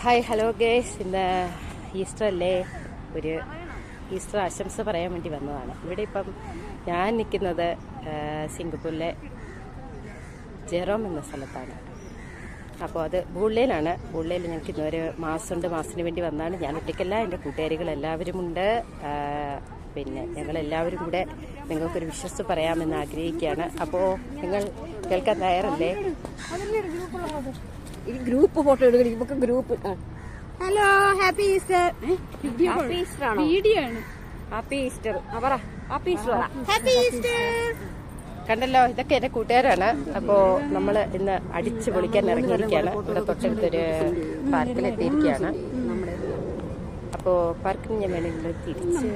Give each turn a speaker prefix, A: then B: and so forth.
A: Hi hello guys. ഇന്ന് Easter അല്ലേ ഒരു ഈസ്റ്റർ ആശംസ പറയാൻ വേണ്ടി വന്നതാണ്. ഇവിടെ ഇപ്പം ഞാൻ നിൽക്കുന്നത് സിംഗപ്പൂരിലെ ജെറോം എന്ന സ്ഥലത്താണ്. അപ്പോൾ അത് ബുള്ളയിലാണ് ബുള്ളയിൽ ഞങ്ങൾക്ക് ഇന്നൊരു മാസമുണ്ട്. മാസത്തിന് വേണ്ടി വന്നതാണ് ഞാൻ ഒറ്റയ്ക്കല്ല. എന്റെ കൂട്ടുകാരികൾ എല്ലാവരും ഉണ്ട്. പിന്നെ ഞങ്ങളെല്ലാവരും കൂടെ നിങ്ങൾക്കൊരു വിശ്വസ് പറയാമെന്ന് ആഗ്രഹിക്കുകയാണ്. അപ്പോൾ നിങ്ങൾ കേൾക്കാൻ തയ്യാറല്ലേ?
B: ഗ്രൂപ്പ് ഫോട്ടോ എടുക്കണം ഇപ്പൊ group
A: hello happy Easter
B: happy Easter ആണോ?
C: വീഡിയോ ആണ്
B: ഹാപ്പി ഈസ്റ്റർ പറ. ഹാപ്പി ഈസ്റ്റർ
A: ഹാപ്പി ഈസ്റ്റർ കണ്ടല്ലോ ഇതൊക്കെ എന്റെ കൂട്ടുകാരാണ്. അപ്പോ നമ്മൾ ഇന്ന് അടിച്ചു പൊളിക്കാൻ ഇറങ്ങിയിരിക്കുകയാണ്. ഇവിടെ തൊട്ടടുത്തൊരു പാർക്കിൽ എത്തിയിരിക്കുകയാണ് അപ്പോ പാർക്കിന് ഞാൻ വേണമെങ്കിൽ തിരിച്ച്